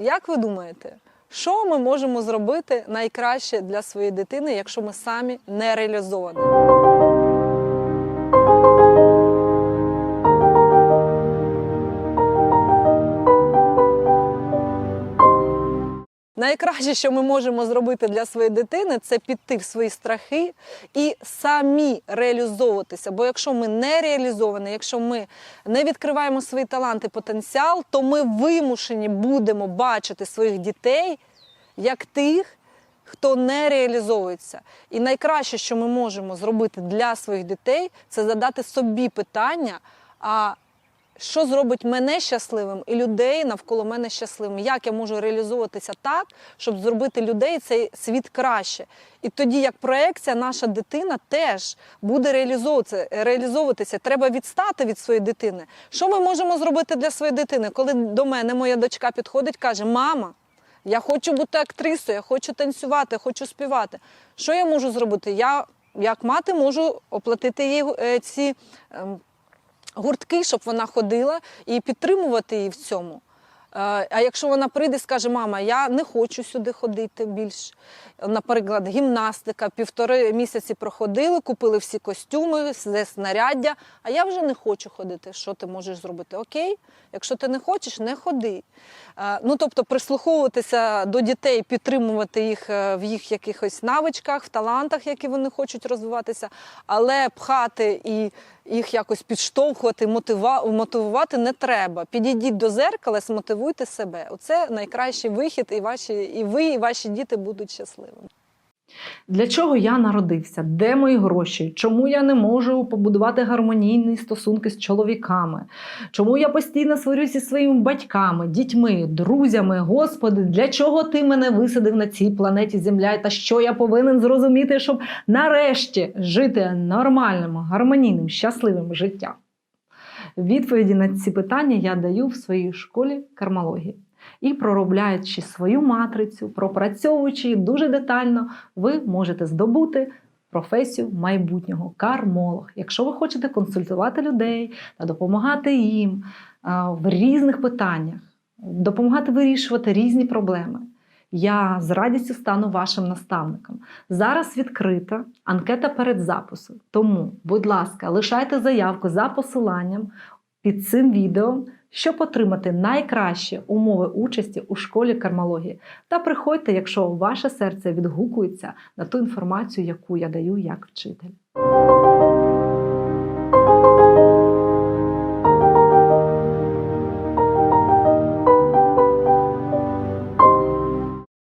Як ви думаєте, що ми можемо зробити найкраще для своєї дитини, якщо ми самі не реалізовані? Найкраще, що ми можемо зробити для своєї дитини, це піти в свої страхи і самі реалізовуватися. Бо якщо ми не реалізовані, якщо ми не відкриваємо свої таланти, потенціал, то ми вимушені будемо бачити своїх дітей як тих, хто не реалізовується. І найкраще, що ми можемо зробити для своїх дітей, це задати собі питання. А що зробить мене щасливим і людей навколо мене щасливим? Як я можу реалізовуватися так, щоб зробити людей цей світ краще? І тоді, як проекція, наша дитина теж буде реалізовуватися. реалізовуватися. Треба відстати від своєї дитини. Що ми можемо зробити для своєї дитини? Коли до мене моя дочка підходить, каже: Мама, я хочу бути актрисою, я хочу танцювати, я хочу співати. Що я можу зробити? Я як мати можу оплатити їй е, ці. Гуртки, щоб вона ходила і підтримувати її в цьому. Е, А якщо вона прийде і скаже, мама, я не хочу сюди ходити більш. Наприклад, гімнастика, півтори місяці проходили, купили всі костюми, все знаряддя, а я вже не хочу ходити. Що ти можеш зробити? Окей, якщо ти не хочеш, не ходи. Е, Ну, тобто, прислуховуватися до дітей, підтримувати їх е, в їх якихось навичках, в талантах, які вони хочуть розвиватися, але пхати і їх якось підштовхувати, мотивувати не треба. Підійдіть до зеркала, змотивуйте себе. Оце найкращий вихід, і ваші, і ви, і ваші діти будуть щасливими. Для чого я народився? Де мої гроші? Чому я не можу побудувати гармонійні стосунки з чоловіками? Чому я постійно сварюся зі своїми батьками, дітьми, друзями? Господи, для чого ти мене висадив на цій планеті Земля? Та що я повинен зрозуміти, щоб нарешті жити нормальним, гармонійним, щасливим життям? Відповіді на ці питання я даю в своїй школі кармології. І проробляючи свою матрицю, пропрацьовуючи її дуже детально, ви можете здобути професію майбутнього кармолог. Якщо ви хочете консультувати людей та допомагати їм в різних питаннях, допомагати вирішувати різні проблеми. Я з радістю стану вашим наставником. Зараз відкрита анкета перед записом. Тому, будь ласка, лишайте заявку за посиланням під цим відео, щоб отримати найкращі умови участі у школі кармології. Та приходьте, якщо ваше серце відгукується на ту інформацію, яку я даю як вчитель.